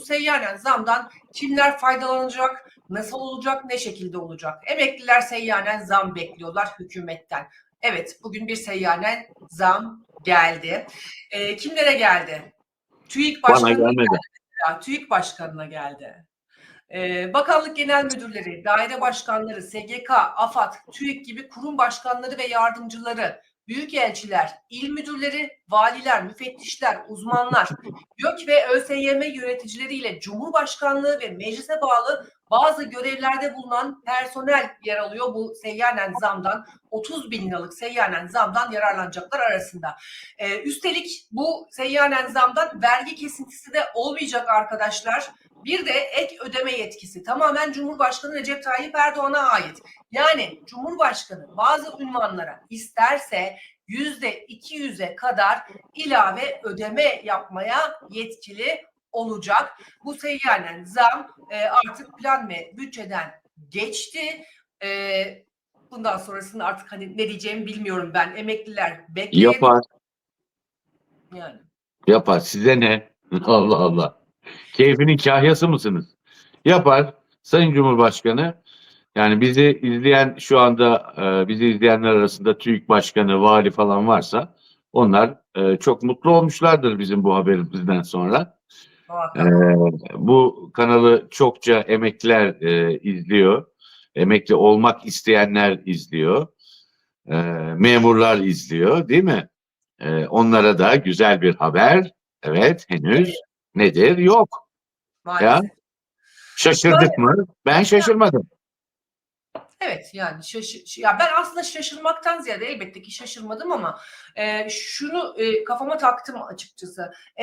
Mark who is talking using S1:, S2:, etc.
S1: Bu seyyanen zamdan kimler faydalanacak, nasıl olacak, ne şekilde olacak? Emekliler seyyanen zam bekliyorlar hükümetten. Evet bugün bir seyyanen zam geldi. Ee, kimlere geldi? TÜİK Başkanı'na
S2: gelmedi.
S1: ya, TÜİK Başkanı'na geldi. Ee, Bakanlık Genel Müdürleri, daire başkanları, SGK, AFAD, TÜİK gibi kurum başkanları ve yardımcıları, büyükelçiler, il müdürleri, valiler, müfettişler, uzmanlar, YÖK ve ÖSYM yöneticileriyle Cumhurbaşkanlığı ve meclise bağlı bazı görevlerde bulunan personel yer alıyor bu seyyanen zamdan. 30 bin liralık seyyanen zamdan yararlanacaklar arasında. Ee, üstelik bu seyyanen zamdan vergi kesintisi de olmayacak arkadaşlar. Bir de ek ödeme yetkisi tamamen Cumhurbaşkanı Recep Tayyip Erdoğan'a ait. Yani Cumhurbaşkanı bazı ünvanlara isterse yüzde 200'e kadar ilave ödeme yapmaya yetkili olacak. Bu seyyanen zam e, artık plan ve bütçeden geçti. E, bundan sonrasını artık hani ne diyeceğimi bilmiyorum ben. Emekliler bekleyin.
S2: Yapar,
S1: Yani.
S2: yapar. Size ne? Allah Allah. Keyfinin kahyası mısınız? Yapar. Sayın Cumhurbaşkanı yani bizi izleyen şu anda e, bizi izleyenler arasında TÜİK Başkanı, vali falan varsa onlar e, çok mutlu olmuşlardır bizim bu haberimizden sonra. Ee, bu kanalı çokça emekliler e, izliyor. Emekli olmak isteyenler izliyor. Ee, memurlar izliyor değil mi? Ee, onlara da güzel bir haber. Evet henüz nedir? Yok.
S1: Maalesef.
S2: Şaşırdık mı? Ben şaşırmadım.
S1: Evet yani şaşı- ya ben aslında şaşırmaktan ziyade elbette ki şaşırmadım ama e, şunu e, kafama taktım açıkçası.